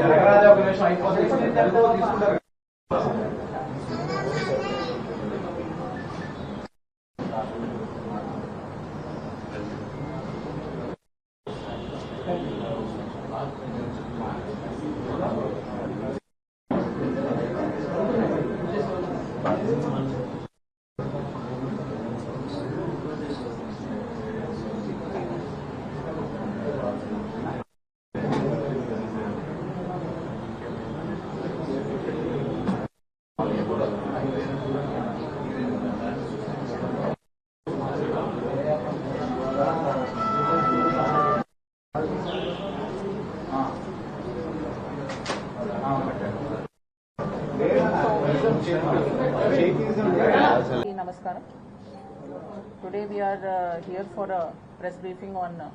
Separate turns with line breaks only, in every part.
జరగరాజా ఒక నిమిషం అయిపోతుంది. తెలుగు తీసుకుంటారు
Today we are uh, here for a press briefing on uh,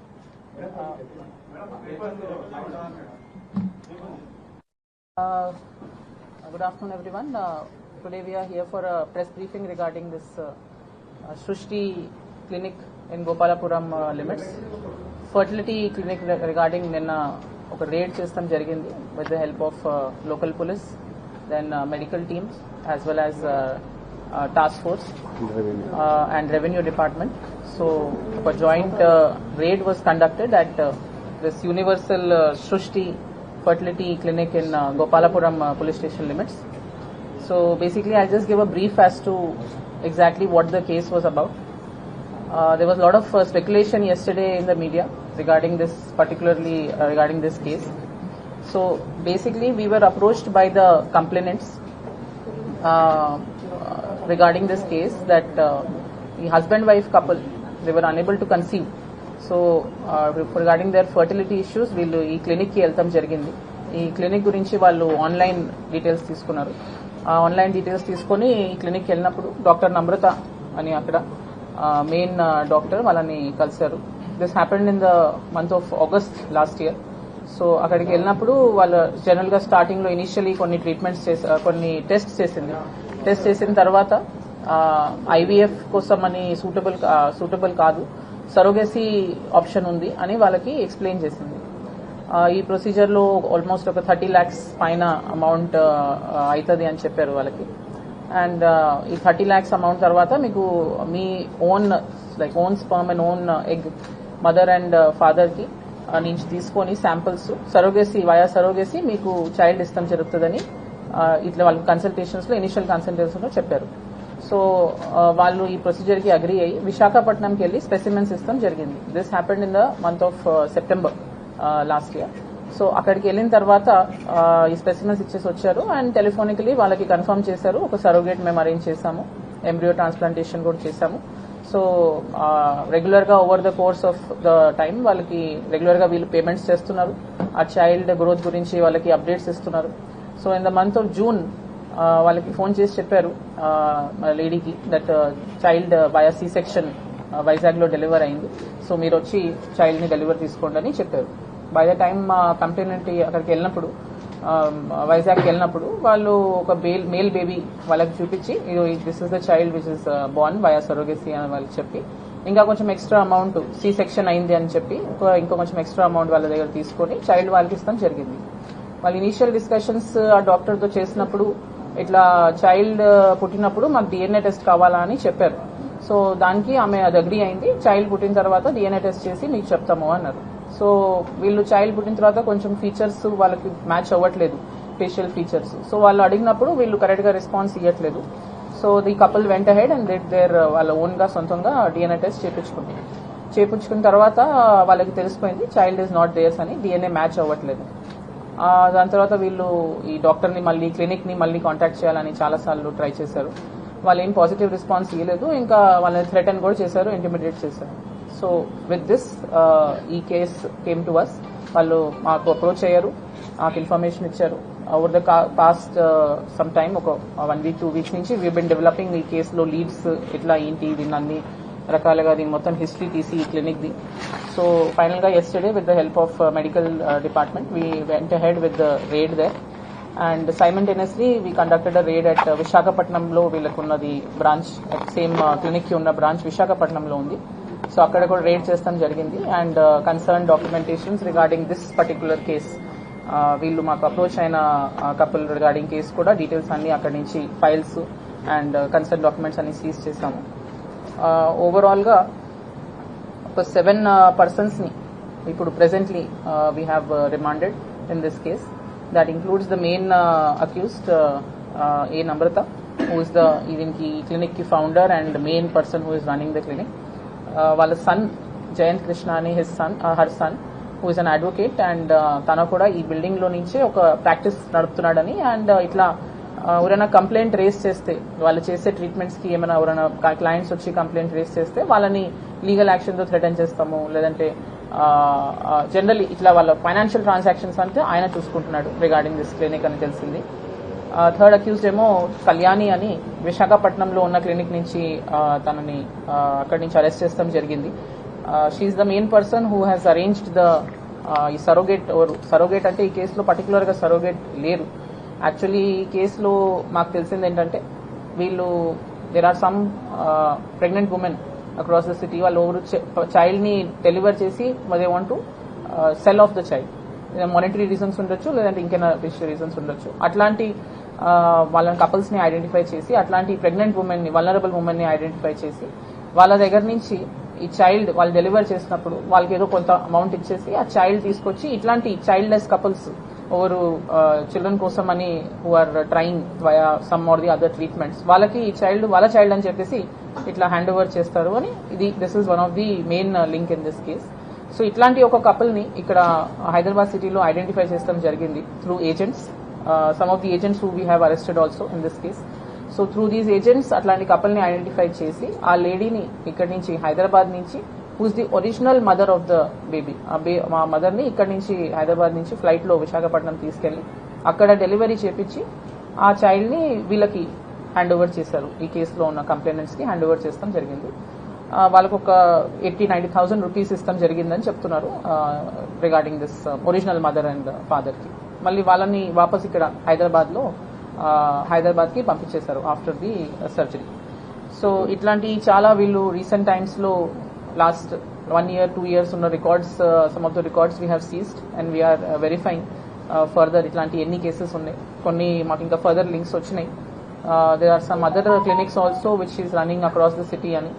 uh, good afternoon everyone. Uh, today we are here for a press briefing regarding this uh, uh, Srushti clinic in Gopalapuram uh, limits. Fertility clinic re- regarding నిన్న ఒక raid చేస్తాం జరిగింది with the help of local police then medical teams as well as Uh, task force uh, and revenue department. So a joint uh, raid was conducted at this Universal uh, Fertility Clinic in Gopalapuram Police Station limits. So basically, I'll just give a brief as to exactly what the case was about. Uh, there was a lot of uh, speculation yesterday in the media regarding this, particularly uh, regarding this case. So basically, we were approached by the complainants regarding this case that uh, the husband wife couple they were unable to conceive. So regarding their fertility issues వీళ్ళు ఈ క్లినిక్కి వెళ్తాం జరిగింది. ఈ clinic గురించి వాళ్ళు online details తీసుకున్నారు. ఆ ఆన్లైన్ డీటెయిల్స్ తీసుకొని ఈ క్లినిక్కి వెళ్ళినప్పుడు డాక్టర్ నమ్రత అని అక్కడ మెయిన్ డాక్టర్ వాళ్ళని కలిశారు. This happened in the month of August last year so అక్కడికి వెళ్ళినప్పుడు వాళ్ళు జనరల్గా స్టార్టింగ్లో స్టార్టింగ్ ఇనిషియలీ కొన్ని ట్రీట్మెంట్స్ చేసా కొన్ని టెస్ట్ చేసింది. టెస్ట్ చేసిన తర్వాత ఐవీఎఫ్ కోసం అని సూటబుల్ సూటబుల్ కాదు సరోగసీ ఆప్షన్ ఉంది అని వాళ్ళకి ఎక్స్ప్లెయిన్ చేసింది. ఈ ప్రొసీజర్లో ఆల్మోస్ట్ ఒక థర్టీ ల్యాక్స్ పైన అమౌంట్ అవుతుంది అని చెప్పారు వాళ్ళకి. అండ్ ఈ థర్టీ ల్యాక్స్ అమౌంట్ తర్వాత మీకు మీ own like own sperm and own egg mother and ఫాదర్కి నుంచి తీసుకొని శాంపిల్స్ సరోగేసి వయా సరోగేసి మీకు చైల్డ్ ఇష్టం జరుగుతుందని ఇట్లా వాళ్ళకి కన్సల్టేషన్స్లో ఇనిషియల్ కన్సల్టేషన్స్లో చెప్పారు. సో వాళ్ళు ఈ ప్రొసీజర్కి అగ్రి అయ్యి విశాఖపట్నంకి వెళ్ళి స్పెసిమెన్స్ ఇస్తాం జరిగింది. This happened in the month of September last year so అక్కడికి వెళ్ళిన తర్వాత ఈ స్పెసిమెన్స్ ఇచ్చేసి వచ్చారు అండ్ టెలిఫోనికలీ వాళ్ళకి కన్ఫర్మ్ చేశారు. ఒక సరోగేట్ మేము అరేంజ్ చేశాము. ఎంబ్రియో ట్రాన్స్ప్లాంటేషన్ కూడా చేశాము. సో రెగ్యులర్గా over the course of the time వాళ్ళకి రెగ్యులర్గా వీళ్ళు పేమెంట్స్ చేస్తున్నారు. ఆ చైల్డ్ గ్రోత్ గురించి వాళ్ళకి అప్డేట్స్ ఇస్తున్నారు. So in the month of June వాళ్ళకి ఫోన్ చేసి చెప్పారు లేడీకి that child by a C section వైజాగ్లో డెలివర్ అయింది సో మీరు వచ్చి చైల్డ్ని డెలివర్ తీసుకోండి అని చెప్పారు. బై ద టైం మా కంప్లైనెంట్ అక్కడికి వెళ్ళినప్పుడు um, వైజాగ్కి వెళ్ళినప్పుడు వాళ్ళు ఒక బేల్ మేల్ బేబీ వాళ్ళకి చూపించి ఇది this is the child which is born by a surrogacy అని వాళ్ళకి చెప్పి ఇంకా కొంచెం ఎక్స్ట్రా అమౌంట్ సి సెక్షన్ అయింది అని చెప్పి ఇంకో- ఇంకో కొంచెం ఎక్స్ట్రా అమౌంట్ వాళ్ళ దగ్గర తీసుకొని చైల్డ్ వాళ్ళకి ఇస్తాం జరిగింది. వాళ్ళు ఇనీషియల్ డిస్కషన్స్ ఆ డాక్టర్తో చేసినప్పుడు ఇట్లా చైల్డ్ పుట్టినప్పుడు మాకు డిఎన్ఏ టెస్ట్ కావాలా అని చెప్పారు. సో దానికి ఆమె అది అగ్రి అయింది. చైల్డ్ పుట్టిన తర్వాత డిఎన్ఏ టెస్ట్ చేసి మీకు చెప్తాము అన్నారు. సో వీళ్ళు చైల్డ్ పుట్టిన తర్వాత కొంచెం ఫీచర్స్ వాళ్ళకి మ్యాచ్ అవ్వట్లేదు ఫేషియల్ ఫీచర్స్ సో వాళ్ళు అడిగినప్పుడు వీళ్ళు కరెక్ట్గా రెస్పాన్స్ ఇవ్వట్లేదు so the couple went ahead and that their వాళ్ళ ఓన్గా సొంతంగా డిఎన్ఏ టెస్ట్ చేపించుకుంది చేపించుకున్న తర్వాత వాళ్ళకి తెలిసిపోయింది చైల్డ్ ఇస్ నాట్ దేర్స్ అని డిఎన్ఏ మ్యాచ్ అవ్వట్లేదు. దాని తర్వాత వీళ్ళు ఈ డాక్టర్ని మళ్ళీ క్లినిక్ని మళ్ళీ కాంటాక్ట్ చేయాలని చాలా సార్లు ట్రై చేశారు. వాళ్ళు ఏం పాజిటివ్ రెస్పాన్స్ ఇవ్వలేదు ఇంకా వాళ్ళని థ్రెటన్ కూడా చేశారు ఇంటిమిడియేట్ చేశారు. సో విత్ దిస్ ఈ కేస్ కేమ్ టు అస్ వాళ్ళు మాకు అప్రోచ్ అయ్యారు మాకు ఇన్ఫర్మేషన్ ఇచ్చారు. Over the past some time ఒక వన్ వీక్ టూ వీక్స్ నుంచి వీ బిన్ డెవలపింగ్ ఈ కేసులో లీడ్స్ ఎట్లా ఏంటి దీన్ని అన్ని రకాలుగా దీని మొత్తం హిస్టరీ తీసి ఈ క్లినిక్ది సో ఫైనల్గా yesterday with the help of medical department we went ahead with the raid they and simultaneously we conducted a raid at విశాఖపట్నంలో వీళ్ళకున్నది బ్రాంచ్ సేమ్ క్లినిక్కి ఉన్న బ్రాంచ్ విశాఖపట్నంలో ఉంది. సో అక్కడ కూడా రేడ్ చేస్తాం జరిగింది. And concern documentations regarding this particular case వీళ్ళు మాకు అప్రోచ్ అయిన కపుల్ రిగార్డింగ్ కేసు కూడా డీటెయిల్స్ అన్ని అక్కడి నుంచి ఫైల్స్ అండ్ కన్సర్న్ డాక్యుమెంట్స్ అన్ని సీజ్ చేశాము. ఓవరాల్గా ఒక సెవెన్ పర్సన్స్ని ఇప్పుడు presently we have remanded in this case that includes the main accused A Namrata who is the దీనికి క్లినిక్కి founder and main person who is running the clinic వాళ్ళ son Jayant Krishna అని his son her son who is an advocate and తన కూడా ఈ బిల్డింగ్లో నుంచే ఒక ప్రాక్టీస్ నడుపుతున్నాడని. అండ్ ఇట్లా ఎవరైనా కంప్లైంట్ రేస్ చేస్తే వాళ్ళు చేసే ట్రీట్మెంట్స్కి ఏమైనా ఎవరైనా క్లయింట్స్ వచ్చి కంప్లైంట్ రేస్ చేస్తే వాళ్ళని లీగల్ యాక్షన్తో థ్రెటన్ చేస్తాము. లేదంటే జనరల్లీ ఇట్లా వాళ్ళ ఫైనాన్షియల్ ట్రాన్సాక్షన్స్ అంటే ఆయన చూసుకుంటున్నాడు రిగార్డింగ్ దిస్ క్లినిక్ అని తెలిసింది. థర్డ్ అక్యూజ్డ్ ఏమో కళ్యాణి అని విశాఖపట్నంలో ఉన్న క్లినిక్ నుంచి తనని అక్కడి నుంచి అరెస్ట్ చేస్తాం జరిగింది. She the main person who has arranged the ఈ సరోగేట్ సరోగేట్ అంటే ఈ కేసులో పర్టికులర్గా సరోగేట్ లేరు. యాక్చువల్లీ ఈ కేసులో మాకు తెలిసింది ఏంటంటే వీళ్ళు there are some pregnant women across the city వాళ్ళు ఎవరు చైల్డ్ని డెలివర్ చేసి they want to sell off the child monetary reasons ఉండొచ్చు లేదంటే ఇంకేనా రీజన్స్ ఉండొచ్చు. అట్లాంటి uh, వాళ్ళని కపుల్స్ని ఐడెంటిఫై చేసి అట్లాంటి ప్రెగ్నెంట్ ఉమెన్ని వలనరబుల్ ఉమెన్ని ఐడెంటిఫై చేసి వాళ్ళ దగ్గర నుంచి ఈ చైల్డ్ వాళ్ళు డెలివర్ చేసినప్పుడు వాళ్ళకి ఏదో కొంత అమౌంట్ ఇచ్చేసి ఆ చైల్డ్ తీసుకొచ్చి ఇట్లాంటి చైల్డ్ లెస్ కపుల్స్ ఎవరు చిల్డ్రన్ uh, కోసం అని who are trying via some or the other treatments వాళ్ళకి ఈ చైల్డ్ వాళ్ళ చైల్డ్ అని చెప్పేసి ఇట్లా హ్యాండ్ ఓవర్ చేస్తారు అని ఇది this is one of the main link in this case so ఇట్లాంటి ఒక కపుల్ని ఇక్కడ హైదరాబాద్ సిటీలో ఐడెంటిఫై చేస్తాం జరిగింది through agents some of the agents who we have arrested also in this case so through these agents అట్లాంటి కపుల్ని ఐడెంటిఫై చేసి ఆ లేడీని ఇక్కడి నుంచి హైదరాబాద్ నుంచి whose the original mother of the baby ఆ బే మా మదర్ని ఇక్కడి నుంచి హైదరాబాద్ నుంచి ఫ్లైట్లో విశాఖపట్నం తీసుకెళ్ళి అక్కడ డెలివరీ చేపించి ఆ చైల్డ్ని వీళ్ళకి హ్యాండ్ ఓవర్ చేశారు. ఈ కేసులో ఉన్న కంప్లైనెంట్స్కి హ్యాండ్ ఓవర్ చేస్తాం జరిగింది. వాళ్ళకు ఒక ఎయిటీ నైన్టీ థౌసండ్ రూపీస్ ఇస్తాం జరిగిందని చెప్తున్నారు regarding this original mother and ఫాదర్కి మళ్ళీ వాళ్ళని వాపస్ ఇక్కడ హైదరాబాద్లో హైదరాబాద్కి పంపించేశారు ఆఫ్టర్ ది సర్జరీ సో ఇట్లాంటి చాలా వీళ్ళు recent last one year two years ఉన్న records some of the records we have seized and we're verifying further ఇట్లాంటి ఎన్ని కేసెస్ ఉన్నాయి? కొన్ని మాకు ఇంకా ఫర్దర్ లింక్స్ వచ్చినాయి. There are some other clinics also which is running across the city అని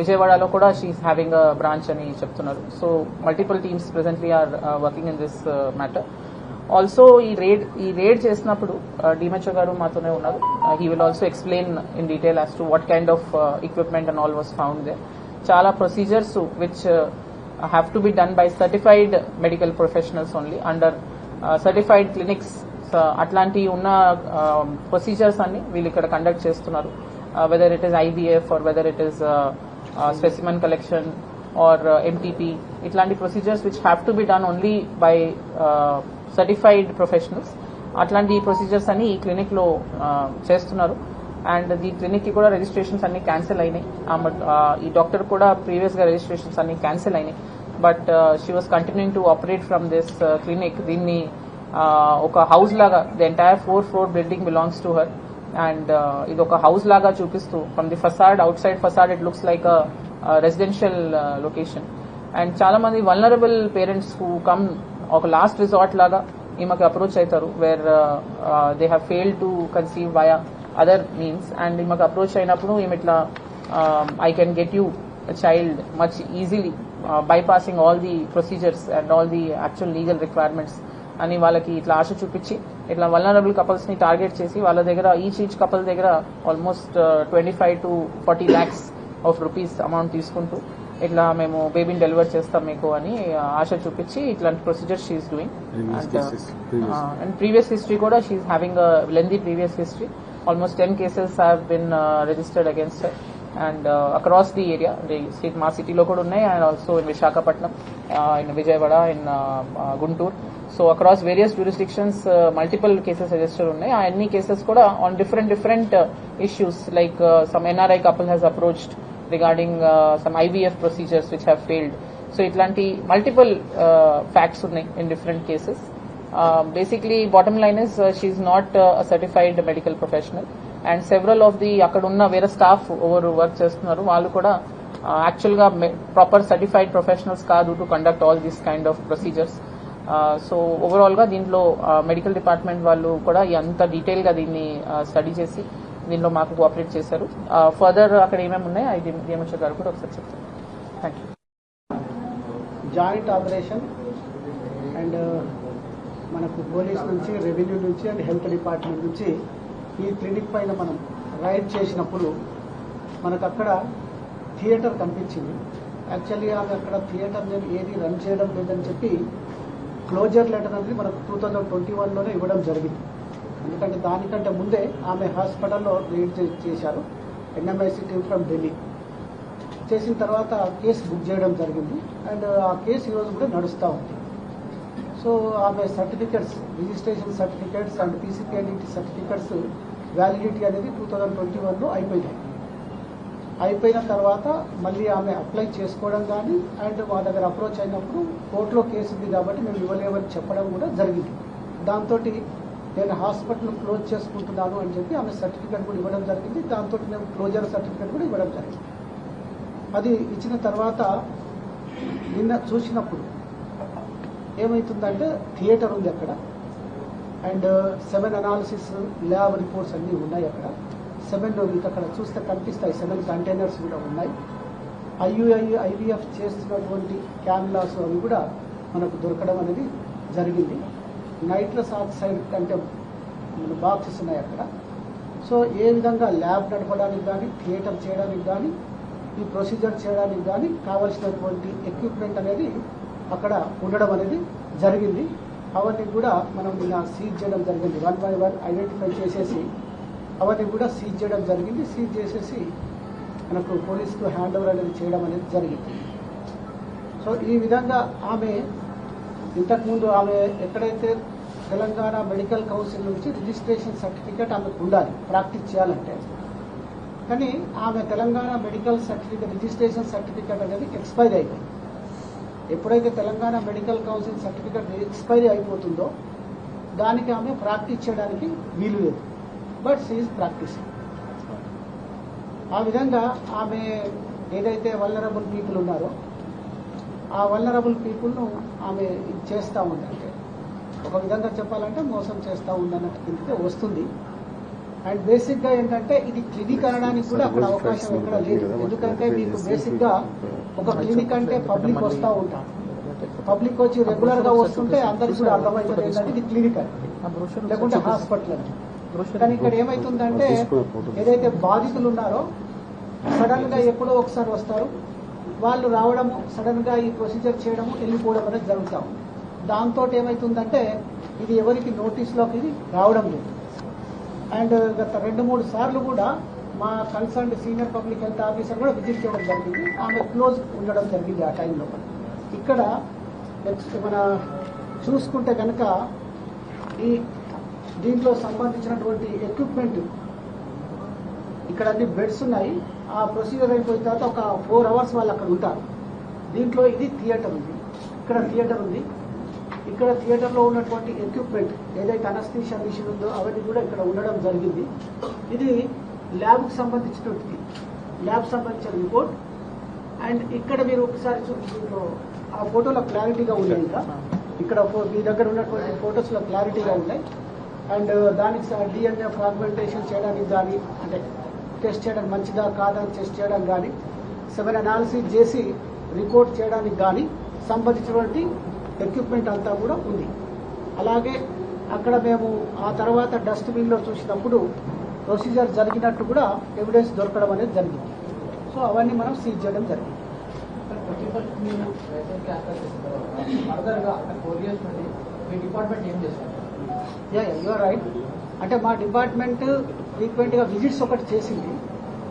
విజయవాడలో కూడా she is having a branch అని చెప్తున్నారు. So multiple teams presently are working in this matter also ఈ రేడ్ ఈ రేడ్ చేసినప్పుడు డిమెచో గారు మాతోనే ఉన్నారు. He will also explain in detail as to what kind of equipment and all was found they చాలా procedures which have to be done by certified medical professionals only under certified clinics అట్లాంటి ఉన్న procedures అన్ని వీళ్ళు ఇక్కడ conduct చేస్తున్నారు. Whether it is IVF or whether it is specimen collection or MTP ఇట్లాంటి procedures which have to be done only by certified professionals అట్లాంటి procedures అన్ని ఈ క్లినిక్లో చేస్తున్నారు. అండ్ ఈ క్లినిక్కి కూడా రిజిస్ట్రేషన్స్ అన్ని క్యాన్సిల్ అయినాయి. ఆమె, ఈ డాక్టర్ కూడా ప్రీవియస్గా రిజిస్ట్రేషన్స్ అన్ని క్యాన్సిల్ అయినాయి. But she was continuing to operate from this clinic దీన్ని ఒక హౌస్ లాగా the entire four floor building belongs to her and ఇది ఒక హౌస్ లాగా చూపిస్తూ from the facade outside facade it looks like residential location and చాలా మంది vulnerable parents who come ఒక లాస్ట్ రిసార్ట్ లాగా ఈమెకి అప్రోచ్ అవుతారు where they have fail to conceive via other means and ఈమెకు అప్రోచ్ అయినప్పుడు ఈమె ఇట్లా I can get you child much easily bypassing all the procedures and all the actual legal requirements అని వాళ్ళకి ఇట్లా ఆశ చూపించి ఇట్లా వల్నరబుల్ కపుల్స్ని టార్గెట్ చేసి వాళ్ళ దగ్గర ఈచ్ ఈచ్ కపుల్ దగ్గర almost twenty five to forty lakhs of rupees amount తీసుకుంటూ ఇట్లా మేము బేబీని డెలివర్ చేస్తాం మీకు అని ఆశ చూపించి ఇట్లాంటి procedure she is
doing. And previous
history కూడా she is having lengthy previous history almost ten cases have been registered against and across the area మా సిటీలో కూడా ఉన్నాయి. And also in Visakhapatnam in Vijayawada in Guntur so across various jurisdictions multiple cases register ఉన్నాయి. ఆ అన్ని cases కూడా on different different issues like some NRI couple has approached regarding some IVF procedures which have failed so ఇట్లాంటి multiple facts ఉన్నాయి in different cases basically bottom line is she is not certified medical professional and several of the అక్కడ ఉన్న వేరే staff ఎవరు work చేస్తున్నారు వాళ్ళు కూడా యాక్చువల్గా ప్రాపర్ సర్టిఫైడ్ ప్రొఫెషనల్స్ కాదు to conduct all these kind of procedures so ఓవరాల్గా దీంట్లో మెడికల్ డిపార్ట్మెంట్ వాళ్ళు కూడా అంత డీటెయిల్గా దీన్ని స్టడీ చేసి దీనిలో మాకు కోఆపరేట్ చేశారు. ఫర్దర్ అక్కడ ఏమేమి ఉన్నాయి అది డిఎంహెచ్ఓ గారు కూడా ఒకసారి చెప్తారు. Thank you
joint operation and మనకు పోలీస్ నుంచి రెవెన్యూ నుంచి అండ్ హెల్త్ డిపార్ట్మెంట్ నుంచి ఈ క్లినిక్ పైన మనం రైడ్ చేసినప్పుడు మనకు అక్కడ థియేటర్ కనిపించింది. యాక్చువల్లీ అది అక్కడ థియేటర్ ఏది రన్ చేయడం లేదని చెప్పి క్లోజర్ లెటర్ అనేది మనకు టూ థౌజండ్ ట్వంటీ వన్లోనే ఇవ్వడం జరిగింది. ఎందుకంటే దానికంటే ముందే ఆమె హాస్పిటల్లో రీడ్ చే- చేశారు. NMIC team from Delhi. చేసిన తర్వాత కేసు బుక్ చేయడం జరిగింది. అండ్ ఆ కేసు ఈరోజు కూడా నడుస్తూ ఉంది. సో ఆమె certificates registration certificates and PCPNET certificates validity అనేది టూ థౌజండ్ ట్వంటీ వన్లో అయిపోయినాయి. అయిపోయిన తర్వాత మళ్ళీ ఆమె అప్లై చేసుకోవడం కానీ అండ్ మా దగ్గర అప్రోచ్ అయినప్పుడు కోర్టులో కేసు ఉంది కాబట్టి మేము ఇవ్వలేమని చెప్పడం కూడా జరిగింది. దాంతో నేను హాస్పిటల్ క్లోజ్ చేసుకుంటున్నాను అని చెప్పి ఆమె సర్టిఫికెట్ కూడా ఇవ్వడం జరిగింది. దాంతో మేము క్లోజర్ సర్టిఫికెట్ కూడా ఇవ్వడం జరిగింది. అది ఇచ్చిన తర్వాత నిన్న చూసినప్పుడు ఏమవుతుందంటే థియేటర్ ఉంది అక్కడ. And semen analysis lab reports అన్నీ ఉన్నాయి అక్కడ. సెవెన్ మీకు అక్కడ చూస్తే కనిపిస్తాయి. సెవెన్ కంటైనర్స్ కూడా ఉన్నాయి. ఐయుఐ ఐవీఎఫ్ చేస్తున్నటువంటి క్యామ్లాస్ అవి కూడా మనకు దొరకడం అనేది జరిగింది. నైట్లెస్ ఆక్సైడ్ కంటే బాక్సెస్ ఉన్నాయి అక్కడ. సో ఏ విధంగా ల్యాబ్ నడపడానికి కానీ థియేటర్ చేయడానికి కానీ ఈ ప్రొసీజర్ చేయడానికి కానీ కావలసినటువంటి ఎక్విప్మెంట్ అనేది అక్కడ ఉండడం అనేది జరిగింది. అవన్నీ కూడా మనం నిన్న సీజ్ చేయడం జరిగింది. వన్ బై వన్ ఐడెంటిఫై చేసేసి అవన్నీ కూడా సీజ్ చేయడం జరిగింది. సీజ్ చేసేసి మనకు పోలీసుకు హ్యాండ్ ఓవర్ అనేది చేయడం అనేది జరిగింది. సో ఈ విధంగా ఆమె ఇంతకుముందు ఆమె ఎక్కడైతే తెలంగాణ మెడికల్ కౌన్సిల్ నుంచి రిజిస్ట్రేషన్ సర్టిఫికేట్ ఆమెకు ఉండాలి ప్రాక్టీస్ చేయాలంటే. కానీ ఆమె Telangana medical certificate registration certificate అనేది ఎక్స్పైర్ అయిపోయింది. ఎప్పుడైతే Telangana medical council certificate expiry అయిపోతుందో దానికి ఆమె ప్రాక్టీస్ చేయడానికి వీలు లేదు. బట్ సీజ్ ప్రాక్టీస్ ఆ విధంగా ఆమె ఏదైతే వల్లరబుల్ పీపుల్ ఉన్నారో ఆ వల్నరబుల్ పీపుల్ను ఆమె ఇది చేస్తూ ఉందంటే ఒక విధంగా చెప్పాలంటే మోసం చేస్తూ ఉందన్నట్టు కిందకే వస్తుంది. అండ్ బేసిక్గా ఏంటంటే ఇది క్లినిక్ అనడానికి కూడా అక్కడ అవకాశం ఎక్కడ లేదు. ఎందుకంటే మీకు బేసిక్గా ఒక క్లినిక్ అంటే పబ్లిక్ వస్తూ ఉంటారు. పబ్లిక్ వచ్చి రెగ్యులర్గా వస్తుంటే అందరికి కూడా అర్థమవుతుంది ఏంటంటే ఇది క్లినిక్ అని. లేకుంటే హాస్పిటల్ అని. కానీ ఇక్కడ ఏమైతుందంటే ఏదైతే బాధితులు ఉన్నారో సడన్గా ఎప్పుడో ఒకసారి వస్తారు. వాళ్ళు రావడము సడన్గా ఈ ప్రొసీజర్ చేయడము వెళ్ళిపోవడం అనేది జరుగుతాం. ఉంది దాంతో ఏమైతుందంటే ఇది ఎవరికి నోటీస్లోకి రావడం లేదు. అండ్ గత రెండు మూడు సార్లు కూడా మా concerned senior public health officer కూడా విజిట్ చేయడం జరిగింది. ఆమె క్లోజ్ ఉండడం జరిగింది ఆ టైంలో ఇక్కడ నెక్స్ట్ మన చూసుకుంటే కనుక ఈ దీంట్లో సంబంధించినటువంటి ఎక్విప్మెంట్ ఇక్కడ అన్ని బెడ్స్ ఉన్నాయి. ఆ ప్రొసీజర్ అయిపోయిన తర్వాత ఒక ఫోర్ అవర్స్ వాళ్ళు అక్కడ ఉంటారు. దీంట్లో ఇది థియేటర్ ఉంది. ఇక్కడ థియేటర్ ఉంది. ఇక్కడ థియేటర్లో ఉన్నటువంటి ఎక్విప్మెంట్ ఏదైతే అనస్థీషియా మిషన్ ఉందో అవన్నీ కూడా ఇక్కడ ఉండడం జరిగింది. ఇది ల్యాబ్కి సంబంధించినటువంటిది. ల్యాబ్ సంబంధించిన రిపోర్ట్ అండ్ ఇక్కడ మీరు ఒకసారి చూసుకుంటూ ఆ ఫోటోలో క్లారిటీగా ఉన్నాయి ఇంకా. ఇక్కడ ఫో- మీ దగ్గర ఉన్నటువంటి ఫొటోస్లో క్లారిటీగా ఉన్నాయి. అండ్ uh, దానికి డిఎన్ఏ ఫ్రాగ్మెంటేషన్ చేయడానికి కానీ అంటే టెస్ట్ చేయడానికి మంచిదా కాదా అని టెస్ట్ చేయడానికి కానీ సెవెన్ అనాలిసిస్ చేసి రిపోర్ట్ చేయడానికి కానీ సంబంధించినటువంటి ఎక్విప్మెంట్ అంతా కూడా ఉంది. అలాగే అక్కడ మేము ఆ తర్వాత డస్ట్బిన్లో చూసినప్పుడు ప్రొసీజర్ జరిగినట్టు కూడా ఎవిడెన్స్ దొరకడం అనేది జరిగింది. సో అవన్నీ మనం సీజ్ చేయడం జరిగింది. యా రైట్ అంటే మా డిపార్ట్మెంట్ ఫ్రీక్వెంట్గా విజిట్స్ ఒకటి చేసింది.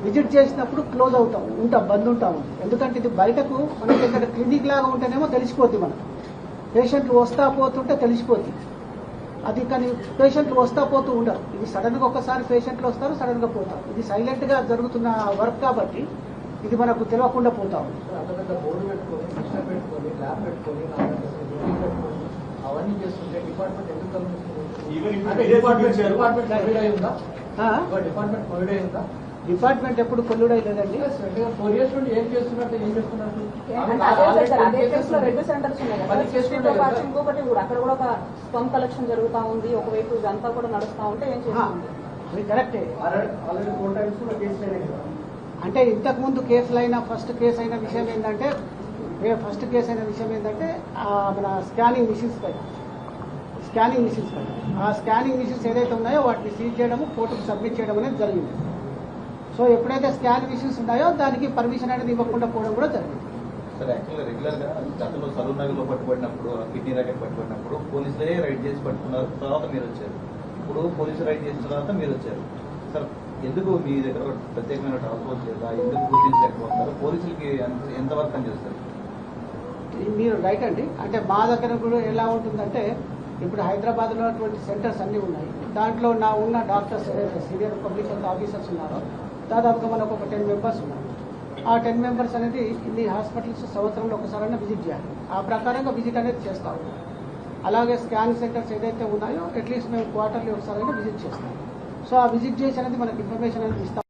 విజిట్ చేసినప్పుడు క్లోజ్ అవుతాం ఉంటాం బంద్ ఉంటాం. ఎందుకంటే ఇది బయటకు మనకి ఇక్కడ క్లినిక్ లాగా ఉంటేనేమో తెలిసిపోద్ది మనకు. పేషెంట్లు వస్తా పోతుంటే తెలిసిపోద్ది. అది కానీ పేషెంట్లు వస్తా పోతూ ఉండరు ఇది సడన్గా ఒకసారి పేషెంట్లు వస్తారు సడన్గా పోతారు. ఇది సైలెంట్గా జరుగుతున్న వర్క్ కాబట్టి ఇది మనకు తెలియకుండా పోతా
అవన్నీ చేస్తుంటే డిపార్ట్మెంట్ ఎందుకు డిపార్ట్మెంట్ అయి ఉందా? డిపార్ట్మెంట్
ఎప్పుడు కొల్లుడై లేదండి
ఫోర్ ఇయర్స్ నుండి ఏం చేస్తున్నట్టు ఏం చేస్తున్నట్టు?
కేసులో
కేసులు.
ఇంకొకటి కూడా అక్కడ కూడా ఒక స్పమ్ కలెక్షన్ జరుగుతా ఉంది ఒకవైపు ఇదంతా కూడా నడుస్తా ఉంటే ఏం చేస్తుంది?
అది కరెక్టే
ఆల్రెడీ ఫోర్ టైమ్స్ కూడా కేసులు
అంటే ఇంతకు ముందు కేసులైన ఫస్ట్ కేసు అయిన విషయం ఏంటంటే ఏ ఫస్ట్ కేసు అయిన విషయం ఏంటంటే ఆ మన స్కానింగ్ మిషన్స్ పైన. స్కానింగ్ మిషన్స్ పైన ఆ స్కానింగ్ మిషన్స్ ఏదైతే ఉన్నాయో వాటిని సీజ్ చేయడము కోర్టుకు సబ్మిట్ చేయడం అనేది జరిగింది. సో ఎప్పుడైతే స్కాన్ మిషన్స్ ఉన్నాయో దానికి పర్మిషన్ అనేది ఇవ్వకుండా పోవడం కూడా జరిగింది.
సార్ యాక్చువల్గా రెగ్యులర్గా గతంలో సలూన్ నగర్లో పట్టుబడినప్పుడు కిడ్నీ పట్టుబడినప్పుడు పోలీసులే రైడ్ చేసి పట్టుకున్నారు. తర్వాత మీరు వచ్చారు. ఇప్పుడు పోలీసులు రైడ్ చేసిన తర్వాత మీరు వచ్చారు. సార్ ఎందుకు మీ దగ్గర ప్రత్యేకమైన లేదా ఎందుకు గుర్తించలేకపోతున్నారు పోలీసులకి ఎంత- ఎంతవరకు అని చేస్తారు
మీరు రైట్ అండి. అంటే మా దగ్గర కూడా ఎలా ఉంటుందంటే ఇప్పుడు హైదరాబాద్లో ఉన్నటువంటి సెంటర్స్ అన్నీ ఉన్నాయి. దాంట్లో నా ఉన్న doctors senior public health officers ఉన్నారు దాదాపుగా మనకు ఒక టెన్ మెంబర్స్ ఉన్నారు. ఆ టెన్ మెంబర్స్ అనేది ఇన్ని హాస్పిటల్స్ సంవత్సరంలో ఒకసారైనా విజిట్ చేయాలి. ఆ ప్రకారంగా విజిట్ అనేది చేస్తాం అలాగే స్కాన్ సెంటర్స్ ఏదైతే ఉన్నాయో అట్లీస్ట్ మేము క్వార్టర్లీ ఒకసారైనా విజిట్ చేస్తాం. సో ఆ విజిట్ చేసి అనేది మనకి ఇన్ఫర్మేషన్ అనేది ఇస్తాం